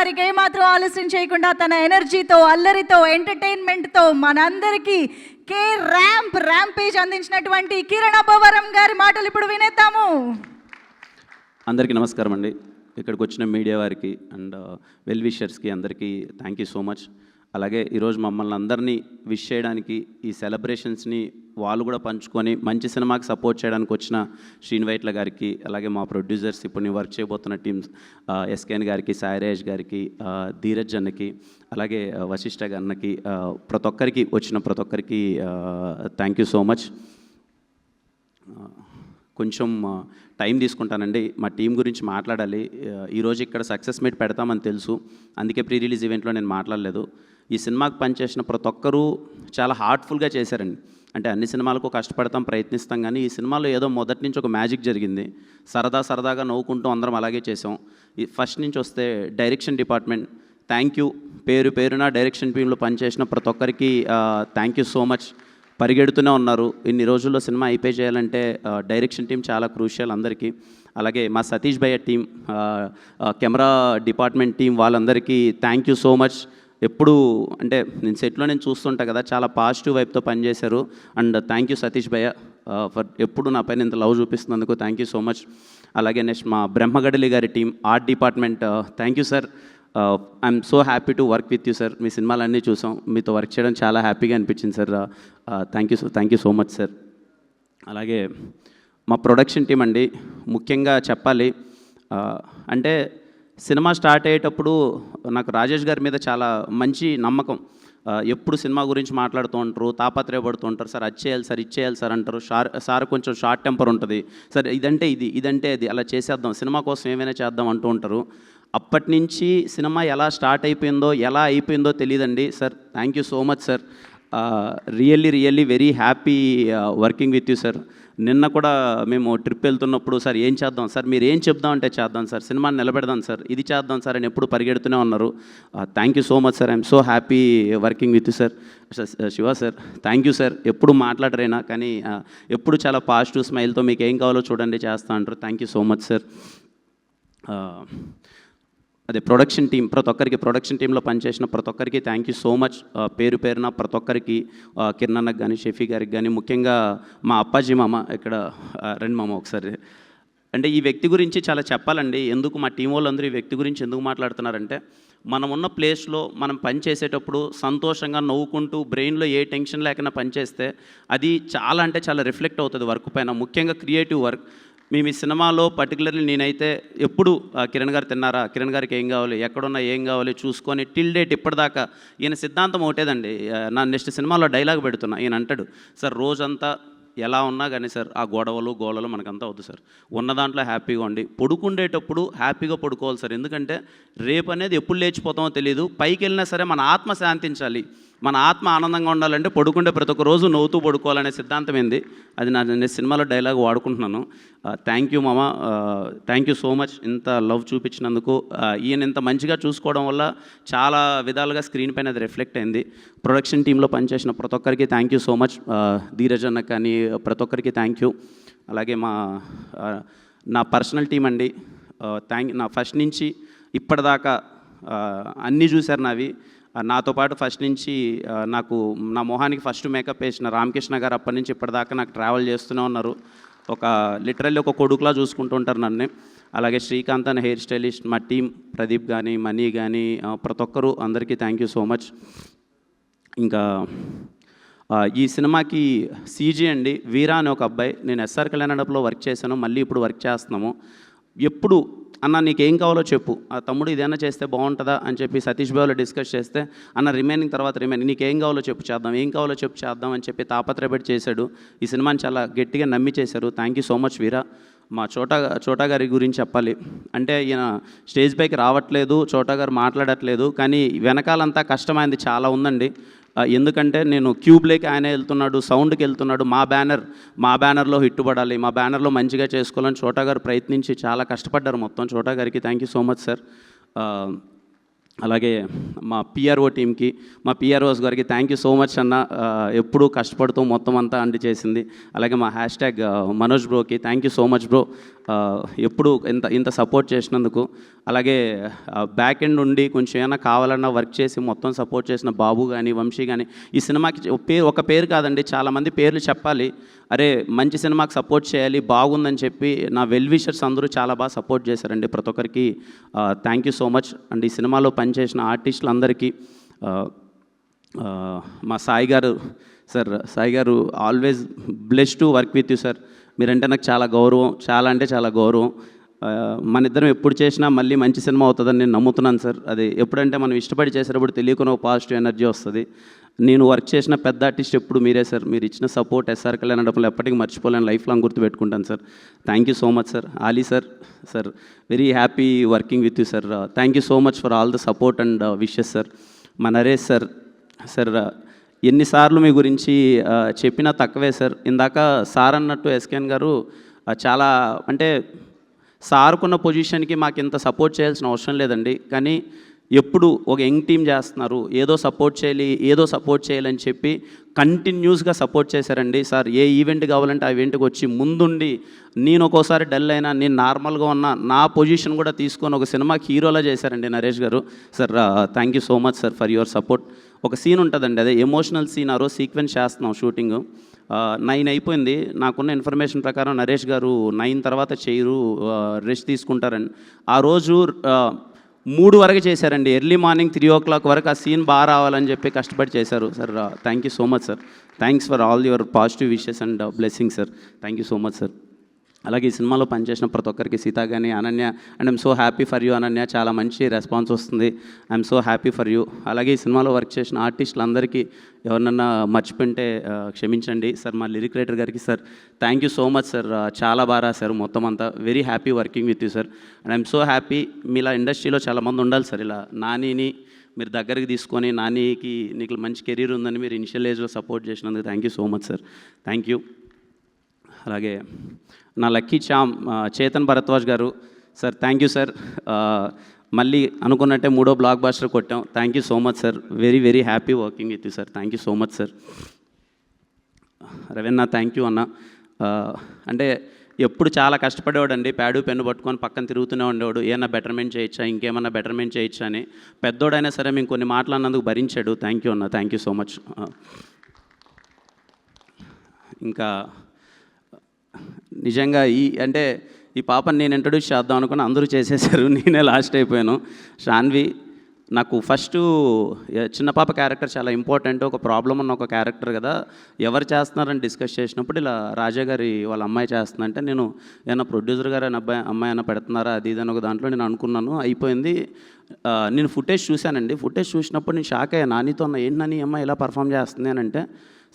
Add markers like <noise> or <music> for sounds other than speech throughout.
మరి ఏమాత్రం ఆలస్యం చేయకుండా తన ఎనర్జీతో అల్లరితో ఎంటర్టైన్మెంట్తో మనందరికీ కే ర్యాంప్ ర్యాంపేజ్ అందించినటువంటి కిరణ్ అబ్బవరం గారి మాటలు ఇప్పుడు వినేద్దాము. అందరికీ నమస్కారం అండి. ఇక్కడికి వచ్చిన మీడియా వారికి అండ్ uh, వెల్ విషర్స్కి అందరికీ థ్యాంక్ యూ సో మచ్ అలాగే ఈరోజు మమ్మల్ని అందరినీ విష్ చేయడానికి ఈ సెలబ్రేషన్స్ని వాళ్ళు కూడా పంచుకొని మంచి సినిమాకి సపోర్ట్ చేయడానికి వచ్చిన శ్రీనివైట్ల గారికి అలాగే మా ప్రొడ్యూసర్స్ ఇప్పుడు నేను వర్క్ చేయబోతున్న టీమ్స్ ఎస్కేఎన్ గారికి సాయిరేష్ గారికి ధీరజ్ అన్నకి అలాగే ఆ, వశిష్ఠ ప్రతి ఒక్కరికి వచ్చిన ప్రతి ఒక్కరికి థ్యాంక్ యూ సో మచ్ కొంచెం టైం తీసుకుంటానండి. మా టీం గురించి మాట్లాడాలి. ఈరోజు ఇక్కడ సక్సెస్ మీట్ పెడతామని తెలుసు. అందుకే ప్రీ రిలీజ్ ఈవెంట్లో నేను మాట్లాడలేదు. ఈ సినిమాకి పనిచేసిన ప్రతి ఒక్కరూ చాలా హార్ట్ఫుల్గా చేశారండి. అంటే అన్ని సినిమాలకు కష్టపడతాం ప్రయత్నిస్తాం కానీ ఈ సినిమాలో ఏదో మొదటి నుంచి ఒక మ్యాజిక్ జరిగింది. సరదా సరదాగా నవ్వుకుంటూ అందరం అలాగే చేసాం ఈ ఫస్ట్ నుంచి వస్తే డైరెక్షన్ డిపార్ట్మెంట్ థ్యాంక్ యూ. పేరు పేరున డైరెక్షన్ టీంలో పనిచేసిన ప్రతి ఒక్కరికి థ్యాంక్ యూ సో మచ్. పరిగెడుతూనే ఉన్నారు. ఇన్ని రోజుల్లో సినిమా అయిపోయి చేయాలంటే డైరెక్షన్ టీం చాలా క్రూషియల్ అందరికీ. అలాగే మా సతీష్ భయ్య టీం కెమెరా డిపార్ట్మెంట్ టీం వాళ్ళందరికీ థ్యాంక్ యూ సో మచ్. ఎప్పుడు అంటే నేను సెట్లో నేను చూస్తుంటా కదా చాలా పాజిటివ్ వైపుతో పనిచేశారు. అండ్ థ్యాంక్ యూ సతీష్ భయ్య ఫర్ ఎప్పుడు నా పైన ఇంత లవ్ చూపిస్తున్నందుకు థ్యాంక్ యూ సో మచ్. అలాగే నెక్స్ట్ మా బ్రహ్మగడలి గారి team art department thank you sir. I'm so happy to work with you sir. మీ సినిమాలన్నీ చూసాం. మీతో వర్క్ చేయడం చాలా హ్యాపీగా అనిపించింది sir. Thank you so thank you so much sir. అలాగే మా ప్రొడక్షన్ టీం అండి ముఖ్యంగా చెప్పాలి అంటే సినిమా స్టార్ట్ అయ్యేటప్పుడు నాకు రాజేష్ గారి మీద చాలా మంచి నమ్మకం. ఎప్పుడు సినిమా గురించి మాట్లాడుతూ ఉంటారు తాపత్రయపడుతూ ఉంటారు సార్ అది చేయాలి సార్ ఇది చేయాలి సార్ అంటారు. షార్ సార్ కొంచెం షార్ట్ టెంపర్ ఉంటుంది. సార్ ఇదంటే ఇది ఇదంటే అది అలా చేసేద్దాం సినిమా కోసం ఏమైనా చేద్దాం అంటూ ఉంటారు. అప్పటి నుంచి సినిమా ఎలా స్టార్ట్ అయిపోయిందో ఎలా అయిపోయిందో తెలియదండి. Sir thank you so much sir. Really really very happy working with you sir. నిన్న కూడా మేము ట్రిప్ వెళ్తున్నప్పుడు సార్ ఏం చేద్దాం? సార్ మీరు ఏం చెప్దాం అంటే చేద్దాం సార్. సినిమాని నిలబెడదాం సార్. ఇది చేద్దాం సార్ అని ఎప్పుడు పరిగెడుతూనే ఉన్నారు. Thank you so much sir I'm so happy working with sir Shiva sir thank you sir ఎప్పుడు మాట్లాడరైనా? కానీ ఎప్పుడు చాలా పాజిటివ్ స్మైల్తో మీకు ఏం కావాలో చూడండి చేస్తా అంటారు. Thank you so much sir అదే ప్రొడక్షన్ టీం ప్రతి ఒక్కరికి ప్రొడక్షన్ టీంలో పనిచేసిన ప్రతి ఒక్కరికి థ్యాంక్ యూ సో మచ్ పేరు పేరున ప్రతి ఒక్కరికి కిరణ్ అన్నకు కానీ షఫీ గారికి కానీ ముఖ్యంగా మా అప్పాజీ మామ ఇక్కడ రండి మామ ఒకసారి. అంటే ఈ వ్యక్తి గురించి చాలా చెప్పాలండి. ఎందుకు మా టీం వాళ్ళందరూ ఈ వ్యక్తి గురించి ఎందుకు మాట్లాడుతున్నారంటే మనం ఉన్న ప్లేస్లో మనం పని చేసేటప్పుడు సంతోషంగా నవ్వుకుంటూ బ్రెయిన్లో ఏ టెన్షన్ లేకుండా పనిచేస్తే అది చాలా అంటే చాలా రిఫ్లెక్ట్ అవుతుంది వర్క్ పైన. ముఖ్యంగా క్రియేటివ్ వర్క్ మేము ఈ సినిమాలో పర్టికులర్లీ నేనైతే ఎప్పుడు ఆ, కిరణ్ గారు తిన్నారా? కిరణ్ గారికి ఏం కావాలి? ఎక్కడున్నా ఏం కావాలి? చూసుకొని టిల్ డేట్ ఇప్పటిదాకా ఈయన సిద్ధాంతం ఒకటేదండి. నా నెక్స్ట్ సినిమాలో డైలాగ్ పెడుతున్నా. ఈయన అంటాడు సార్ రోజంతా ఎలా ఉన్నా కానీ సార్ ఆ గొడవలు గోళలు మనకంతా వద్దు సార్. ఉన్న దాంట్లో హ్యాపీగా ఉండి పడుకుండేటప్పుడు హ్యాపీగా పడుకోవాలి సార్. ఎందుకంటే రేపు అనేది ఎప్పుడు లేచిపోతామో తెలియదు పైకి వెళ్ళినా సరే మన ఆత్మ శాంతించాలి. మన ఆత్మ ఆనందంగా ఉండాలంటే పడుకుంటే ప్రతి ఒక్క రోజు నవ్వుతూ పడుకోవాలనే సిద్ధాంతం ఏంది? అది నా నేను సినిమాలో డైలాగ్ వాడుకుంటున్నాను. థ్యాంక్ యూ మామ. థ్యాంక్ యూ సో మచ్ ఇంత లవ్ చూపించినందుకు. ఈయన ఇంత మంచిగా చూసుకోవడం వల్ల చాలా విధాలుగా స్క్రీన్ పైన అది రిఫ్లెక్ట్ అయింది. ప్రొడక్షన్ టీంలో పనిచేసిన ప్రతి ఒక్కరికి thank you so much Dheeraj అన్న కానీ ప్రతి ఒక్కరికి థ్యాంక్ యూ అలాగే మా నా పర్సనల్ టీం అండి. థ్యాంక్ నా ఫస్ట్ నుంచి ఇప్పటిదాకా అన్నీ చూశారు నావి. నాతో పాటు ఫస్ట్ నుంచి నాకు నా మొహానికి ఫస్ట్ మేకప్ వేసిన రామకృష్ణ గారు అప్పటి నుంచి ఇప్పటిదాకా నాకు ట్రావెల్ చేస్తూనే ఉన్నారు. ఒక లిటరల్లీ ఒక కొడుకులా చూసుకుంటూ ఉంటారు నన్ను. అలాగే శ్రీకాంత్ అనే హెయిర్ స్టైలిస్ట్ మా టీం ప్రదీప్ కానీ మనీ కానీ ప్రతి ఒక్కరూ అందరికీ థ్యాంక్ యూ సో మచ్ ఇంకా ఈ సినిమాకి సీజీ అండి వీరా అనే ఒక అబ్బాయి. నేను ఎస్ఆర్ కళ్యాణలో వర్క్ చేశాను మళ్ళీ ఇప్పుడు వర్క్ చేస్తున్నాము. ఎప్పుడు అన్న నీకేం కావాలో చెప్పు. ఆ తమ్ముడు ఇదైనా చేస్తే బాగుంటుందా? అని చెప్పి సతీష్ బాబులో డిస్కస్ చేస్తే అన్న రిమైనింగ్ తర్వాత రిమైనింగ్. నీకు ఏం కావాలో చెప్పు చేద్దాం. ఏం కావాలో చెప్పు చేద్దాం అని చెప్పి తాపత్రయపడి చేశాడు. ఈ సినిమాని చాలా గట్టిగా నమ్మి చేశారు. Thank you so much Veera. మా చోటా చోటా గారి గురించి చెప్పాలి. అంటే ఈయన స్టేజ్ పైకి రావట్లేదు చోటా గారు మాట్లాడట్లేదు కానీ వెనకాలంతా కష్టమైంది చాలా ఉందండి. ఎందుకంటే నేను క్యూబ్లేకి ఆయన వెళ్తున్నాడు సౌండ్కి వెళ్తున్నాడు. మా బ్యానర్ మా బ్యానర్లో హిట్టుబడాలి మా బ్యానర్లో మంచిగా చేసుకోవాలని చోటా గారు ప్రయత్నించి చాలా కష్టపడ్డారు మొత్తం చోటా గారికి. Thank you so much sir అలాగే మా పిఆర్ఓ టీంకి మా పిఆర్ఓస్ గారికి థ్యాంక్ యూ సో మచ్ అన్న ఎప్పుడూ కష్టపడుతూ మొత్తం అంతా అండి చేసింది. అలాగే మా hashtag Manoj బ్రోకి thank you so much bro ఎప్పుడు ఇంత ఇంత సపోర్ట్ చేసినందుకు. అలాగే బ్యాక్ ఎండ్ ఉండి కొంచెం ఏమైనా కావాలన్నా వర్క్ చేసి మొత్తం సపోర్ట్ చేసిన బాబు కానీ వంశీ కానీ ఈ సినిమాకి పేరు ఒక పేరు కాదండి చాలామంది పేర్లు చెప్పాలి. అరే మంచి సినిమాకి సపోర్ట్ చేయాలి బాగుందని చెప్పి నా వెల్ విషర్స్ అందరూ చాలా బాగా సపోర్ట్ చేశారండి ప్రతి ఒక్కరికి. Thank you so much and ఈ సినిమాలో పనిచేసిన ఆర్టిస్టులందరికీ మా సాయి గారు సార్ సాయి గారు always bless to work with you sir మీరంటే నాకు చాలా గౌరవం చాలా అంటే చాలా గౌరవం. మన ఇద్దరం ఎప్పుడు చేసినా మళ్ళీ మంచి సినిమా అవుతుందని నేను నమ్ముతున్నాను సార్. అది ఎప్పుడంటే మనం ఇష్టపడి చేసేటప్పుడు తెలియకుండా ఒక పాజిటివ్ ఎనర్జీ వస్తుంది. నేను వర్క్ చేసిన పెద్ద ఆర్టిస్ట్ ఎప్పుడు మీరే సార్. మీరు ఇచ్చిన సపోర్ట్ ఎస్ఆర్ కళ్యాణ్ డబ్బులు ఎప్పటికీ మర్చిపోలేను life long గుర్తుపెట్టుకుంటాను sir. Thank you so much sir. Ali sir sir very happy working with you sir. Thank you so much for all the support and wishes sir. మా Naresh sir sir ఎన్నిసార్లు మీ గురించి చెప్పినా తక్కువే sir. ఇందాక sir అన్నట్టు ఎస్కేన్ గారు చాలా అంటే సార్కున్న పొజిషన్కి మాకు ఇంత సపోర్ట్ చేయాల్సిన అవసరం లేదండి. కానీ ఎప్పుడు ఒక యంగ్ టీం చేస్తున్నారు ఏదో సపోర్ట్ చేయాలి ఏదో సపోర్ట్ చేయాలని చెప్పి కంటిన్యూస్గా సపోర్ట్ చేశారండి సార్. ఏ ఈవెంట్ కావాలంటే ఆ ఈవెంట్కి వచ్చి ముందుండి నేను ఒక్కోసారి డల్ అయినా నేను నార్మల్గా ఉన్న నా పొజిషన్ కూడా తీసుకొని ఒక సినిమాకి హీరోలా చేశారండి నరేష్ గారు. Sir thank you so much sir for your support ఒక సీన్ ఉంటుందండి అదే ఎమోషనల్ సీన్ ఆ రోజు సీక్వెన్స్ చేస్తున్నాం షూటింగ్ నైన్ అయిపోయింది. నాకున్న ఇన్ఫర్మేషన్ ప్రకారం నరేష్ గారు నైన్ తర్వాత చేయరు రెస్ట్ తీసుకుంటారండి ఆ రోజు మూడు వరకు చేశారండి. Early morning three o'clock వరకు ఆ సీన్ బాగా రావాలని చెప్పి కష్టపడి చేశారు. Sir thank you so much sir thanks for all your positive wishes and blessing sir thank you so much sir అలాగే ఈ సినిమాలో పనిచేసిన ప్రతి ఒక్కరికి సీత కానీ Ananya and I'm so happy for you Ananya చాలా మంచి రెస్పాన్స్ వస్తుంది. I'm so happy for you. అలాగే ఈ సినిమాలో వర్క్ చేసిన ఆర్టిస్టులందరికీ ఎవరినన్నా మర్చిపోయింటే క్షమించండి. సార్ మా లిరిక్ రైటర్ గారికి sir thank you so much sir. చాలా బాగా రాశారు మొత్తం అంతా. Very happy working with you sir and I'm so happy మీలా ఇండస్ట్రీలో చాలామంది ఉండాలి సార్. ఇలా నానిని మీరు దగ్గరికి తీసుకొని నానికి నీకు మంచి కెరీర్ ఉందని మీరు ఇనిషియల్ ఏజ్లో సపోర్ట్ చేసినందుకు thank you so much sir thank you అలాగే నా లక్కీ చామ్ చేతన్ భరద్వాజ్ గారు. Sir thank you sir. మళ్ళీ అనుకున్నట్టే మూడో బ్లాక్ బాస్టర్ కొట్టాం. Thank you so much sir. Very very happy working with you sir. Thank you so much sir. Raveena thank you అన్న. అంటే ఎప్పుడు చాలా కష్టపడేవాడు అండి ప్యాడు పెన్ను పట్టుకొని పక్కన తిరుగుతూనే ఉండేవాడు. ఏమన్నా బెటర్మెంట్ చేయొచ్చా? ఇంకేమన్నా బెటర్మెంట్ చేయొచ్చా అని. పెద్దోడైనా సరే మేము కొన్ని మాటలు అన్నందుకు భరించాడు. థ్యాంక్ యూ అన్న. థ్యాంక్ యూ సో మచ్ ఇంకా నిజంగా ఈ అంటే ఈ పాపని నేను ఇంట్రడ్యూస్ చేద్దాం అనుకుని అందరూ చేసేసారు. <laughs> నేనే లాస్ట్ అయిపోయాను. షాన్వి నాకు ఫస్ట్ చిన్న పాప క్యారెక్టర్ చాలా ఇంపార్టెంట్ ఒక ప్రాబ్లం ఉన్న ఒక క్యారెక్టర్ కదా. ఎవరు చేస్తున్నారని డిస్కస్ చేసినప్పుడు ఇలా రాజా గారి వాళ్ళ అమ్మాయి చేస్తుందంటే నేను ఏమైనా ప్రొడ్యూసర్ గారు అబ్బాయి అమ్మాయి అయినా పెడుతున్నారా? అది ఇది అని ఒక దాంట్లో నేను అనుకున్నాను. అయిపోయింది. నేను ఫుటేజ్ చూశానండి. ఫుటేజ్ చూసినప్పుడు నేను షాక్ అయ్యా. నానితో ఉన్న ఏంటి నాని అమ్మాయి ఇలా పర్ఫామ్ చేస్తుంది అని అంటే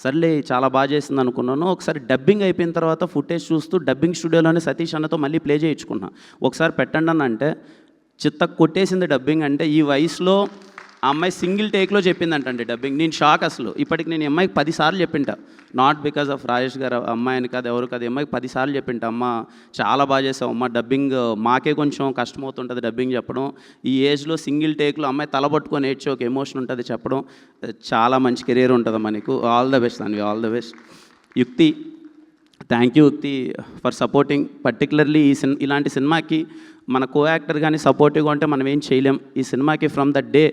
సర్లే చాలా బాగా చేసింది అనుకున్నాను ఒకసారి డబ్బింగ్ అయిపోయిన తర్వాత ఫుటేజ్ చూస్తూ డబ్బింగ్ స్టూడియోలోనే సతీష్ అన్నతో మళ్ళీ ప్లే చేయించుకున్నా. ఒకసారి పెట్టండి అని అంటే చిత్త కొట్టేసింది డబ్బింగ్ అంటే ఈ వయసులో ఆ అమ్మాయి సింగిల్ టేక్లో చెప్పిందంటండి డబ్బింగ్. నేను షాక్ అసలు. ఇప్పటికి నేను అమ్మాయికి పదిసార్లు చెప్పింట. నాట్ బికాస్ ఆఫ్ రాజేష్ గారు అమ్మాయిని కాదు ఎవరు కాదు అమ్మాయికి పదిసార్లు చెప్పింట. అమ్మ చాలా బాగా చేసావు. అమ్మ డబ్బింగ్ మాకే కొంచెం కష్టమవుతుంటుంది డబ్బింగ్ చెప్పడం. ఈ ఏజ్లో సింగిల్ టేక్లో అమ్మాయి తలబట్టుకొని ఏడ్చి ఒక ఎమోషన్ ఉంటుంది చెప్పడం. చాలా మంచి కెరీర్ ఉంటుంది మనకు ఆల్ ద బెస్ట్ దాన్ని all the best Yukti thank you Yukti for supporting particularly ఈ సిన్ ఇలాంటి సినిమాకి మన కో యాక్టర్ కానీ సపోర్టివ్గా ఉంటే మనం ఏం చేయలేం. ఈ సినిమాకి ఫ్రమ్ ద డే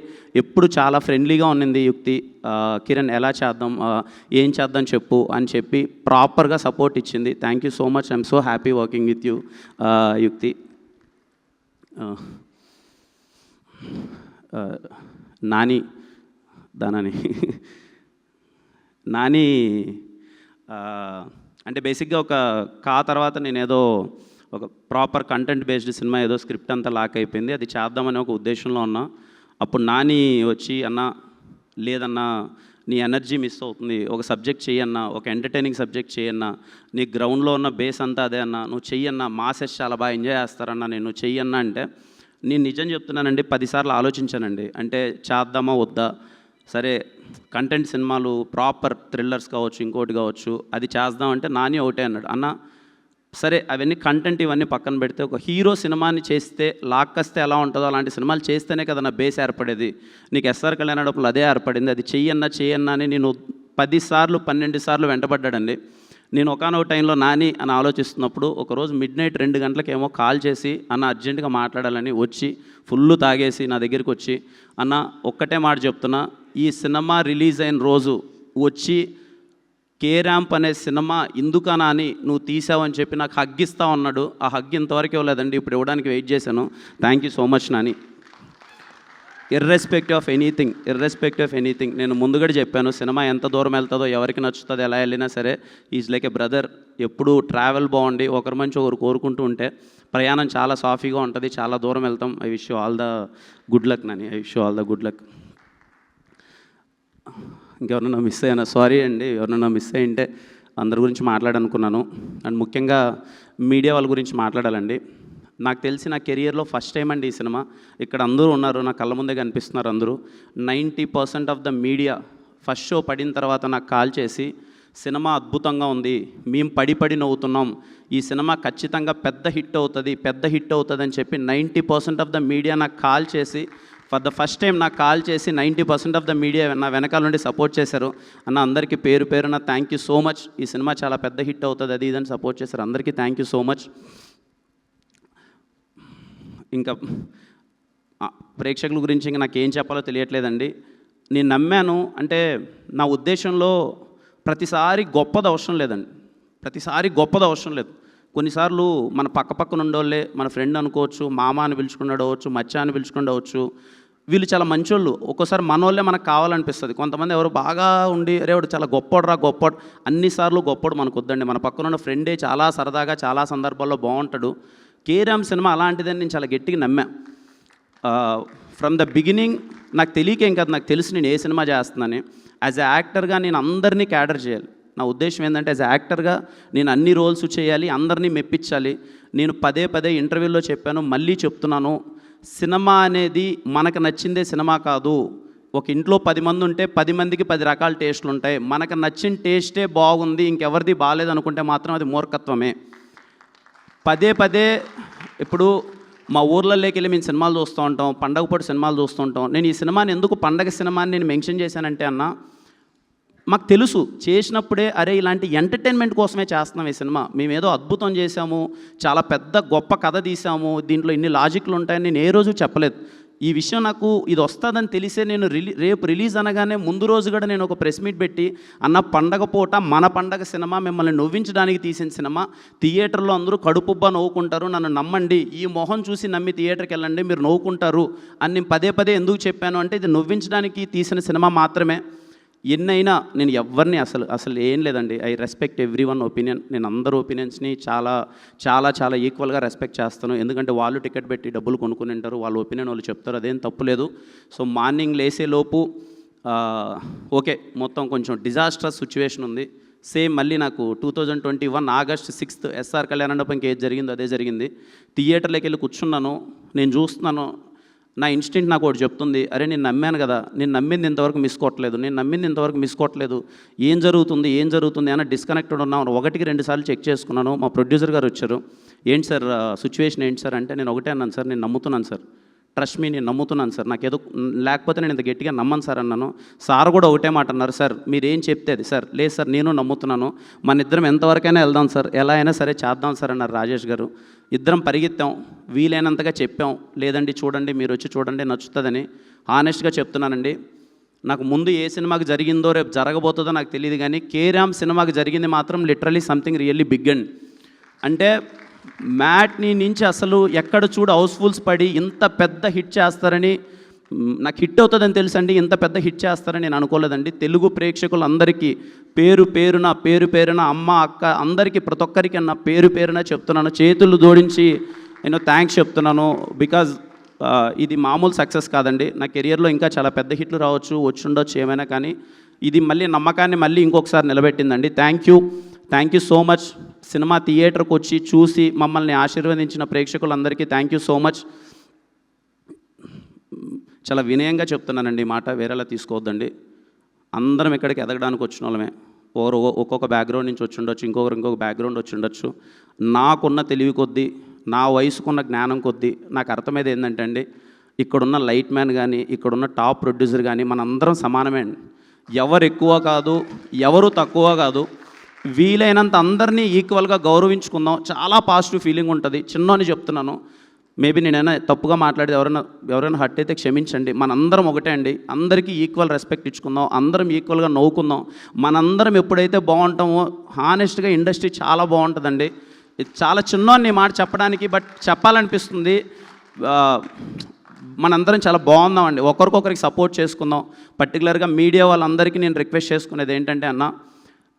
ఎప్పుడు చాలా ఫ్రెండ్లీగా ఉన్నింది యుక్తి. కిరణ్ ఎలా చేద్దాం? ఏం చేద్దాం చెప్పు అని చెప్పి ప్రాపర్గా సపోర్ట్ ఇచ్చింది. Thank you so much I'm so happy working with you Yukti. Nani దానని Nani అంటే బేసిక్గా ఒక కా తర్వాత నేను ఏదో ఒక ప్రాపర్ కంటెంట్ బేస్డ్ సినిమా ఏదో స్క్రిప్ట్ అంతా లాక్ అయిపోయింది. అది చేద్దామని ఒక ఉద్దేశంలో ఉన్నా. అప్పుడు నాని వచ్చి అన్న లేదన్నా నీ ఎనర్జీ మిస్ అవుతుంది. ఒక సబ్జెక్ట్ చేయన్నా ఒక ఎంటర్టైనింగ్ సబ్జెక్ట్ చేయన్నా నీ గ్రౌండ్లో ఉన్న బేస్ అంతా అదే అన్నా. నువ్వు చెయ్యన్నా మాసెస్ చాలా బాగా ఎంజాయ్ చేస్తారన్నా నేను చెయ్యన్నా అంటే నేను నిజం చెప్తున్నానండి పదిసార్లు ఆలోచించానండి. అంటే చేద్దామా వద్దా? సరే కంటెంట్ సినిమాలు ప్రాపర్ థ్రిల్లర్స్ కావచ్చు ఇంకోటి కావచ్చు అది చేద్దామంటే నాని ఒకటే అన్నాడు. అన్న సరే అవన్నీ కంటెంట్ ఇవన్నీ పక్కన పెడితే ఒక హీరో సినిమాని చేస్తే లాక్కస్తే ఎలా ఉంటుందో అలాంటి సినిమాలు చేస్తేనే కదా నా బేస్ ఏర్పడేది. నీకు ఎస్ఆర్ కళ్యాణప్పుడు అదే ఏర్పడింది. అది చెయ్యన్నా చెయ్యన్నా అని నేను పదిసార్లు పన్నెండు సార్లు వెంటబడ్డాడండి. నేను ఒకనొక టైంలో నాని అని ఆలోచిస్తున్నప్పుడు ఒకరోజు మిడ్ నైట్ రెండు గంటలకేమో కాల్ చేసి అన్న అర్జెంటుగా మాట్లాడాలని వచ్చి ఫుల్ తాగేసి నా దగ్గరికి వచ్చి అన్న ఒక్కటే మాట చెప్తున్నా ఈ సినిమా రిలీజ్ అయిన రోజు వచ్చి కే ర్యాంప్ అనే సినిమా ఎందుకనా అని నువ్వు తీసావని చెప్పి నాకు హగ్ ఇస్తా ఉన్నాడు. ఆ హగ్ ఇంతవరకు ఇవ్వలేదండి ఇప్పుడు ఇవ్వడానికి వెయిట్ చేశాను. Thank you so much Nani. Irrespect of anything irrespect of anything నేను ముందుగా చెప్పాను సినిమా ఎంత దూరం వెళ్తుందో ఎవరికి నచ్చుతుందో ఎలా వెళ్ళినా సరే ఈజ్ లైక్ ఎ బ్రదర్ ఎప్పుడు ట్రావెల్ బాగుండి ఒకరి మంచి ఒకరు కోరుకుంటూ ఉంటే ప్రయాణం చాలా సాఫీగా ఉంటుంది చాలా దూరం వెళ్తాం. I wish all the good luck Nani. I wish all the good luck ఇంకెవరన్నా మిస్ అయ్యానా? సారీ అండి ఎవరన్నా మిస్ అయ్యింటే అందరి గురించి మాట్లాడనుకున్నాను అండ్ ముఖ్యంగా మీడియా వాళ్ళ గురించి మాట్లాడాలండి. నాకు తెలిసి నా కెరియర్లో ఫస్ట్ టైం అండి ఈ సినిమా. ఇక్కడ అందరూ ఉన్నారు నా కళ్ళ ముందే కనిపిస్తున్నారు అందరూ. Ninety percent of the media first show పడిన తర్వాత నాకు కాల్ చేసి సినిమా అద్భుతంగా ఉంది మేము పడి పడి నవ్వుతున్నాం. ఈ సినిమా ఖచ్చితంగా పెద్ద హిట్ అవుతుంది పెద్ద హిట్ అవుతుంది అని చెప్పి ninety percent of the media నాకు కాల్ చేసి ఫర్ ద ఫస్ట్ టైం నాకు కాల్ చేసి ninety percent of the media నా వెనకాల నుండి సపోర్ట్ చేశారు. అన్న అందరికీ పేరు పేరున థ్యాంక్ యూ సో మచ్ ఈ సినిమా చాలా పెద్ద హిట్ అవుతుంది అది ఇదని సపోర్ట్ చేశారు. అందరికీ థ్యాంక్ యూ సో మచ్ ఇంకా ప్రేక్షకుల గురించి ఇంకా నాకు ఏం చెప్పాలో తెలియట్లేదండి. నేను నమ్మాను అంటే నా ఉద్దేశంలో ప్రతిసారి గొప్పది అవసరం లేదండి. ప్రతిసారి గొప్పది అవసరం లేదు. కొన్నిసార్లు మన పక్క పక్కన ఉండోళ్ళే మన ఫ్రెండ్ అనుకోవచ్చు మామ అని పిలుచుకున్నాడవచ్చు మచ్చ అని పిలుచుకుండవచ్చు వీళ్ళు చాలా మంచోళ్ళు. ఒక్కోసారి మనోళ్ళే మనకు కావాలనిపిస్తుంది. కొంతమంది ఎవరు బాగా ఉండి అరే వాడు చాలా గొప్పోడురా గొప్పోడు. అన్నిసార్లు గొప్పోడు మనకు వద్దండి మన పక్కన ఉన్న ఫ్రెండే చాలా సరదాగా చాలా సందర్భాల్లో బాగుంటాడు. కేరామ్ సినిమా అలాంటిదని నేను చాలా గట్టిగా నమ్మా. ఫ్రమ్ ద బిగినింగ్ నాకు తెలియకేం కాదు నాకు తెలిసి నేను ఏ సినిమా చేస్తున్నాను యాజ్ ఎ యాక్టర్గా నేను అందరినీ క్యాడర్ చేయాలి. నా ఉద్దేశం ఏంటంటే యాజ్ యాక్టర్గా నేను అన్ని రోల్స్ చేయాలి అందరినీ మెప్పించాలి. నేను పదే పదే ఇంటర్వ్యూలో చెప్పాను మళ్ళీ చెప్తున్నాను. సినిమా అనేది మనకు నచ్చిందే సినిమా కాదు. ఒక ఇంట్లో పది మంది ఉంటే పది మందికి పది రకాల టేస్ట్లు ఉంటాయి. మనకు నచ్చిన టేస్టే బాగుంది ఇంకెవరిది బాగాలేదు అనుకుంటే మాత్రం అది మూర్ఖత్వమే. పదే పదే ఇప్పుడు మా ఊర్లలోకి వెళ్ళి మేము సినిమాలు చూస్తూ ఉంటాం పండగ పూట సినిమాలు చూస్తూ ఉంటాం. నేను ఈ సినిమాని ఎందుకు పండగ సినిమాని నేను మెన్షన్ చేశానంటే అన్న మాకు తెలుసు చేసినప్పుడే అరే ఇలాంటి ఎంటర్టైన్మెంట్ కోసమే చేస్తున్నాం ఈ సినిమా. మేము ఏదో అద్భుతం చేశాము చాలా పెద్ద గొప్ప కథ తీసాము దీంట్లో ఇన్ని లాజిక్లు ఉంటాయని నేను ఏ రోజు చెప్పలేదు. ఈ విషయం నాకు ఇది వస్తుందని తెలిసే నేను రిలీ రేపు రిలీజ్ అనగానే ముందు రోజు కూడా నేను ఒక ప్రెస్ మీట్ పెట్టి అన్న పండగ పూట మన పండగ సినిమా మిమ్మల్ని నవ్వించడానికి తీసిన సినిమా థియేటర్లో అందరూ కడుపుబ్బా నవ్వుకుంటారు నన్ను నమ్మండి ఈ మొహం చూసి నమ్మి థియేటర్కి వెళ్ళండి మీరు నవ్వుకుంటారు అని నేను పదే పదే ఎందుకు చెప్పాను అంటే ఇది నవ్వించడానికి తీసిన సినిమా మాత్రమే. ఎన్నైనా నేను ఎవరిని అసలు అసలు ఏం లేదండి. I respect everyone opinion. నేను అందరు ఒపీనియన్స్ని చాలా చాలా చాలా ఈక్వల్గా రెస్పెక్ట్ చేస్తాను. ఎందుకంటే వాళ్ళు టికెట్ పెట్టి డబ్బులు కొనుక్కుని ఉంటారు. వాళ్ళ ఒపీనియన్ వాళ్ళు చెప్తారు. అదేం తప్పులేదు సో మార్నింగ్ లేసేలోపు ఓకే మొత్తం కొంచెం డిజాస్ట్రస్ సిచ్యువేషన్ ఉంది. సేమ్ మళ్ళీ నాకు two thousand twenty one August sixth SR కళ్యాణ మండపంకి ఏది జరిగిందో అదే జరిగింది. థియేటర్లోకి వెళ్ళి కూర్చున్నాను. నేను చూస్తున్నాను. నా ఇన్స్టింక్ట్ నాకు ఒకటి చెప్తుంది అరే నేను నమ్మాను కదా నేను నమ్మింది ఇంతవరకు మిస్ కొట్టలేదు నేను నమ్మింది ఇంతవరకు మిస్ కొట్టలేదు ఏం జరుగుతుంది ఏం జరుగుతుంది అని డిస్కనెక్టెడ్ ఉన్నాను ఒకటికి రెండు సార్లు చెక్ చేసుకున్నాను. మా ప్రొడ్యూసర్ గారు వచ్చారు. ఏంటి సార్ సిచ్యువేషన్ ఏంటి సార్? అంటే నేను ఒకటే అన్నాను సార్ నేను నమ్ముతున్నాను సార్. ట్రస్ట్ మీ నేను నమ్ముతున్నాను సార్. నాకు ఏదో లేకపోతే నేను ఇంత గట్టిగా నమ్మను సార్ అన్నాను. సార్ కూడా ఒకటే మాట అన్నారు సార్ మీరేం చెప్తే అది సార్ లేదు సార్ నేను నమ్ముతున్నాను. మన ఇద్దరం ఎంతవరకైనా వెళ్దాం సార్ ఎలా అయినా సరే చేద్దాం సార్ అన్నారు రాజేష్ గారు. ఇద్దరం పరిగెత్తాం వీలైనంతగా చెప్పాం లేదండి చూడండి మీరు వచ్చి చూడండి నచ్చుతుందని ఆనెస్ట్గా చెప్తున్నానండి. నాకు ముందు ఏ సినిమాకి జరిగిందో రేపు జరగబోతుందో నాకు తెలియదు కానీ కేరామ్ సినిమాకి జరిగింది మాత్రం literally something really big and అంటే మ్యాట్ని నుంచి అసలు ఎక్కడ చూడు హౌస్ఫుల్స్ పడి ఇంత పెద్ద హిట్ చేస్తారని నాకు హిట్ అవుతుందని తెలుసండి ఇంత పెద్ద హిట్ చేస్తారని నేను అనుకోలేదండి. తెలుగు ప్రేక్షకులందరికీ పేరు పేరున పేరు పేరున అమ్మ అక్క అందరికీ ప్రతి ఒక్కరికి అన్న పేరు పేరున చెప్తున్నాను. చేతులు జోడించి నేను థ్యాంక్స్ చెప్తున్నాను బికాజ్ ఇది మామూలు సక్సెస్ కాదండి. నా కెరియర్లో ఇంకా చాలా పెద్ద హిట్లు రావచ్చు వచ్చిండొచ్చు ఏమైనా కానీ ఇది మళ్ళీ నమ్మకాన్ని మళ్ళీ ఇంకొకసారి నిలబెట్టిందండి. Thank you thank you so much cinema థియేటర్కి వచ్చి చూసి మమ్మల్ని ఆశీర్వదించిన ప్రేక్షకులందరికీ థ్యాంక్ యూ సో మచ్ చాలా వినయంగా చెప్తున్నానండి మాట వేరేలా తీసుకోవద్దండి. అందరం ఇక్కడికి ఎదగడానికి వచ్చిన వాళ్ళమే. ఓరు ఒక్కొక్క బ్యాక్గ్రౌండ్ నుంచి వచ్చి ఉండొచ్చు ఇంకొకరు ఇంకొక బ్యాక్గ్రౌండ్ వచ్చి ఉండొచ్చు. నాకున్న తెలివి కొద్దీ నా వయసుకున్న జ్ఞానం కొద్దీ నాకు అర్థమైంది ఏంటంటే అండి ఇక్కడున్న లైట్ మ్యాన్ కానీ ఇక్కడున్న టాప్ ప్రొడ్యూసర్ కానీ మనందరం సమానమే అండి. ఎవరు ఎక్కువ కాదు ఎవరు తక్కువ కాదు వీలైనంత అందరినీ ఈక్వల్గా గౌరవించుకుందాం. చాలా పాజిటివ్ ఫీలింగ్ ఉంటుంది. చిన్నోని చెప్తున్నాను మేబీ నేనైనా తప్పుగా మాట్లాడి ఎవరైనా ఎవరైనా హట్ అయితే క్షమించండి. మనందరం ఒకటే అండి. అందరికీ ఈక్వల్ రెస్పెక్ట్ ఇచ్చుకుందాం. అందరం ఈక్వల్గా నవ్వుకుందాం. మనందరం ఎప్పుడైతే బాగుంటామో హానెస్ట్గా ఇండస్ట్రీ చాలా బాగుంటుందండి. చాలా చిన్నోని మాట చెప్పడానికి బట్ చెప్పాలనిపిస్తుంది. మనందరం చాలా బాగుందామండి ఒకరికొకరికి సపోర్ట్ చేసుకుందాం. పర్టికులర్గా మీడియా వాళ్ళందరికీ నేను రిక్వెస్ట్ చేసుకునేది ఏంటంటే అన్న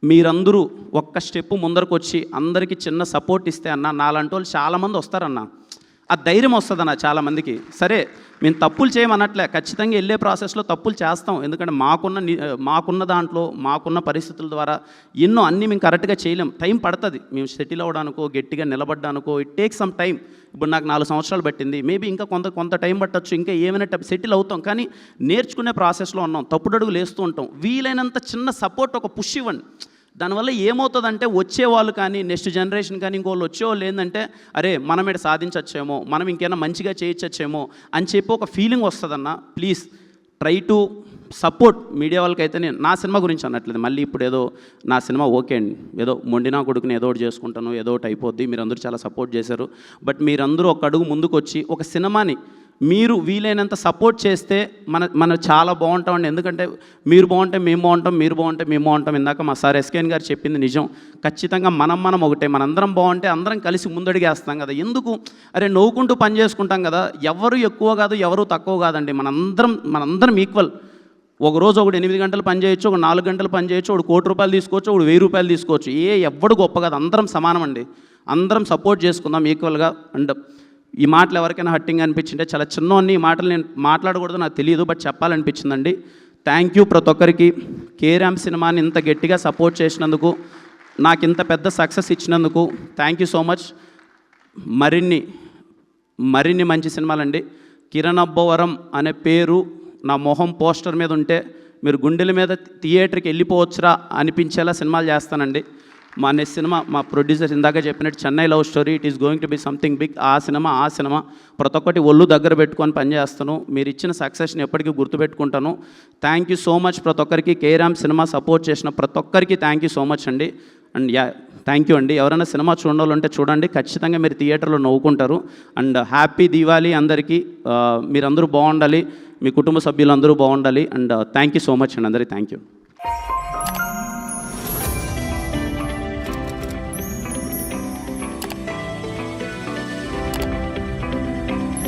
మీరందరూ ఒక్క స్టెప్ ముందరకు వచ్చి అందరికీ చిన్న సపోర్ట్ ఇస్తే అన్న నాలాంటి వాళ్ళు చాలామంది వస్తారన్నా. ఆ ధైర్యం వస్తుందన్న చాలామందికి. సరే మేము తప్పులు చేయమన్నట్లే ఖచ్చితంగా వెళ్ళే ప్రాసెస్లో తప్పులు చేస్తాం. ఎందుకంటే మాకున్న మాకున్న దాంట్లో మాకున్న పరిస్థితుల ద్వారా ఎన్నో అన్నీ మేము కరెక్ట్గా చేయలేం. టైం పడుతుంది. మేము సెటిల్ అవ్వడానికో గట్టిగా నిలబడ్డానికో ఇట్ టేక్ సమ్ టైం. ఇప్పుడు నాకు నాలుగు సంవత్సరాలు పట్టింది. మేబీ ఇంకా కొంత కొంత టైం పట్టొచ్చు. ఇంకా ఏమైనా సెటిల్ అవుతాం. కానీ నేర్చుకునే ప్రాసెస్లో ఉన్నాం. తప్పుడడుగులు వేస్తూ ఉంటాం. వీలైనంత చిన్న సపోర్ట్ ఒక పుష్ ఇవ్వండి. దానివల్ల ఏమవుతుందంటే వచ్చేవాళ్ళు కానీ నెక్స్ట్ జనరేషన్ కానీ ఇంకోళ్ళు వచ్చేవాళ్ళు ఏంటంటే అరే మనం ఇక్కడ సాధించచ్చేమో మనం ఇంకేమైనా మంచిగా చేయొచ్చేమో అని చెప్పి ఒక ఫీలింగ్ వస్తుందన్న. Please try to support media వాళ్ళకైతే నేను నా సినిమా గురించి అన్నట్లేదు మళ్ళీ ఇప్పుడు ఏదో నా సినిమా ఓకే అండి. ఏదో మొండినా కొడుకుని ఏదో ఒకటి చేసుకుంటాను ఏదో ఒకటి అయిపోద్ది. మీరందరూ చాలా సపోర్ట్ చేశారు. బట్ మీరందరూ ఒక అడుగు ముందుకు వచ్చి ఒక సినిమాని మీరు వీలైనంత సపోర్ట్ చేస్తే మన మనం చాలా బాగుంటామండి. ఎందుకంటే మీరు బాగుంటే మేము బాగుంటాం మీరు బాగుంటే మేము బాగుంటాం. ఇందాక మా సార్ ఎస్కేన్ గారు చెప్పింది నిజం. ఖచ్చితంగా మనం మనం ఒకటే మనందరం బాగుంటే అందరం కలిసి ముందడిగేస్తాం కదా. ఎందుకు? అరే నవ్వుకుంటూ పని చేసుకుంటాం కదా. ఎవరు ఎక్కువ కాదు ఎవరు తక్కువ కాదండి. మనందరం మనందరం ఈక్వల్. ఒక రోజు ఒకటి ఎనిమిది గంటలు పని చేయొచ్చు ఒక నాలుగు గంటలు పని చేయొచ్చు ఒకటి కోటి రూపాయలు తీసుకోవచ్చు ఒకడు వెయ్యి రూపాయలు తీసుకోవచ్చు. ఏ ఎవ్వడు గొప్ప కాదు. అందరం సమానం అండి అందరం సపోర్ట్ చేసుకుందాం ఈక్వల్గా. అండ్ ఈ మాటలు ఎవరికైనా హట్టింగ్ అనిపించింటే చాలా చిన్నోన్ని ఈ మాటలు నేను మాట్లాడకూడదు నాకు తెలియదు బట్ చెప్పాలనిపించిందండి. థ్యాంక్ యూ ప్రతి ఒక్కరికి. కేరామ్ సినిమాని ఇంత గట్టిగా సపోర్ట్ చేసినందుకు నాకు ఇంత పెద్ద సక్సెస్ ఇచ్చినందుకు థ్యాంక్ యూ సో మచ్ మరిన్ని మరిన్ని మంచి సినిమాలండి. కిరణ్ అబ్బవరం అనే పేరు నా మొహం పోస్టర్ మీద ఉంటే మీరు గుండెల మీద థియేటర్కి వెళ్ళిపోవచ్చురా అనిపించేలా సినిమాలు చేస్తానండి. మా నెక్స్ట్ సినిమా మా ప్రొడ్యూసర్ ఇందాక చెప్పినట్టు Chennai love story it is going to be something big ఆ సినిమా ఆ సినిమా ప్రతి ఒక్కటి ఒళ్ళు దగ్గర పెట్టుకొని పనిచేస్తాను. మీరు ఇచ్చిన సక్సెస్ని ఎప్పటికీ గుర్తుపెట్టుకుంటాను. థ్యాంక్ యూ సో మచ్ ప్రతి ఒక్కరికి. కేరామ్ సినిమా సపోర్ట్ చేసిన ప్రతి ఒక్కరికి థ్యాంక్ యూ సో మచ్ అండి. అండ్ యా థ్యాంక్ యూ అండి. ఎవరైనా సినిమా చూడాలంటే చూడండి. ఖచ్చితంగా మీరు థియేటర్లో నవ్వుకుంటారు. అండ్ హ్యాపీ దీవాలి అందరికీ. మీరందరూ బాగుండాలి. మీ కుటుంబ సభ్యులందరూ బాగుండాలి. And thank you so much అండి అందరికీ. Thank you